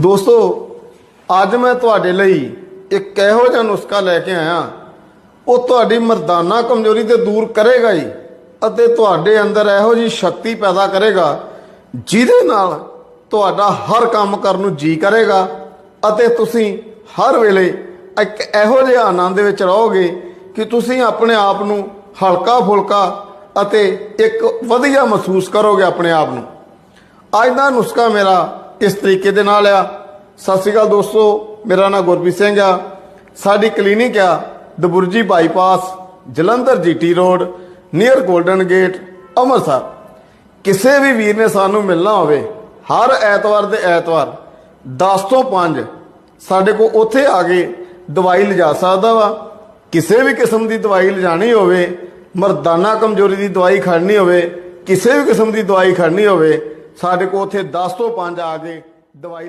ਦੋਸਤੋ, ਅੱਜ ਮੈਂ ਤੁਹਾਡੇ ਲਈ ਇੱਕ ਇਹੋ ਜਿਹਾ ਨੁਸਖਾ ਲੈ ਕੇ ਆਇਆ। ਉਹ ਤੁਹਾਡੀ ਮਰਦਾਨਾ ਕਮਜ਼ੋਰੀ ਤੇ ਦੂਰ ਕਰੇਗਾ ਹੀ ਅਤੇ ਤੁਹਾਡੇ ਅੰਦਰ ਇਹੋ ਜੀ ਸ਼ਕਤੀ ਪੈਦਾ ਕਰੇਗਾ, ਜਿਹਦੇ ਨਾਲ ਤੁਹਾਡਾ ਹਰ ਕੰਮ ਕਰਨ ਨੂੰ ਜੀ ਕਰੇਗਾ ਅਤੇ ਤੁਸੀਂ ਹਰ ਵੇਲੇ ਇੱਕ ਇਹੋ ਜਿਹੇ ਆਨੰਦ ਵਿੱਚ ਰਹੋਗੇ ਕਿ ਤੁਸੀਂ ਆਪਣੇ ਆਪ ਨੂੰ ਹਲਕਾ ਫੁਲਕਾ ਅਤੇ ਇੱਕ ਵਧੀਆ ਮਹਿਸੂਸ ਕਰੋਗੇ ਆਪਣੇ ਆਪ ਨੂੰ। ਅੱਜ ਦਾ ਨੁਸਖਾ ਮੇਰਾ ਇਸ ਤਰੀਕੇ ਦੇ ਨਾਲ ਆ। ਸਤਿ ਸ਼੍ਰੀ ਅਕਾਲ ਦੋਸਤੋ, ਮੇਰਾ ਨਾਮ ਗੁਰਪ੍ਰੀਤ ਸਿੰਘ ਆ। ਸਾਡੀ ਕਲੀਨਿਕ ਆ, Daburji bypass, Jalandhar GT road, near golden gate, Amritsar. ਕਿਸੇ ਵੀ ਵੀਰ ਨੇ ਸਾਨੂੰ ਮਿਲਣਾ ਹੋਵੇ, ਹਰ ਐਤਵਾਰ ਦੇ ਐਤਵਾਰ 10 ਤੋਂ 5 ਸਾਡੇ ਕੋਲ ਉੱਥੇ ਆ ਕੇ ਦਵਾਈ ਲਿਜਾ ਸਕਦਾ ਵਾ। ਕਿਸੇ ਵੀ ਕਿਸਮ ਦੀ ਦਵਾਈ ਲਿਜਾਣੀ ਹੋਵੇ, ਮਰਦਾਨਾ ਕਮਜ਼ੋਰੀ ਦੀ ਦਵਾਈ ਖੜਨੀ ਹੋਵੇ, ਕਿਸੇ ਵੀ ਕਿਸਮ ਦੀ ਦਵਾਈ ਖੜਨੀ ਹੋਵੇ ਸਾਡੇ ਕੋਲ ਉੱਥੇ 10 ਤੋਂ 5 ਆ ਕੇ ਦਵਾਈ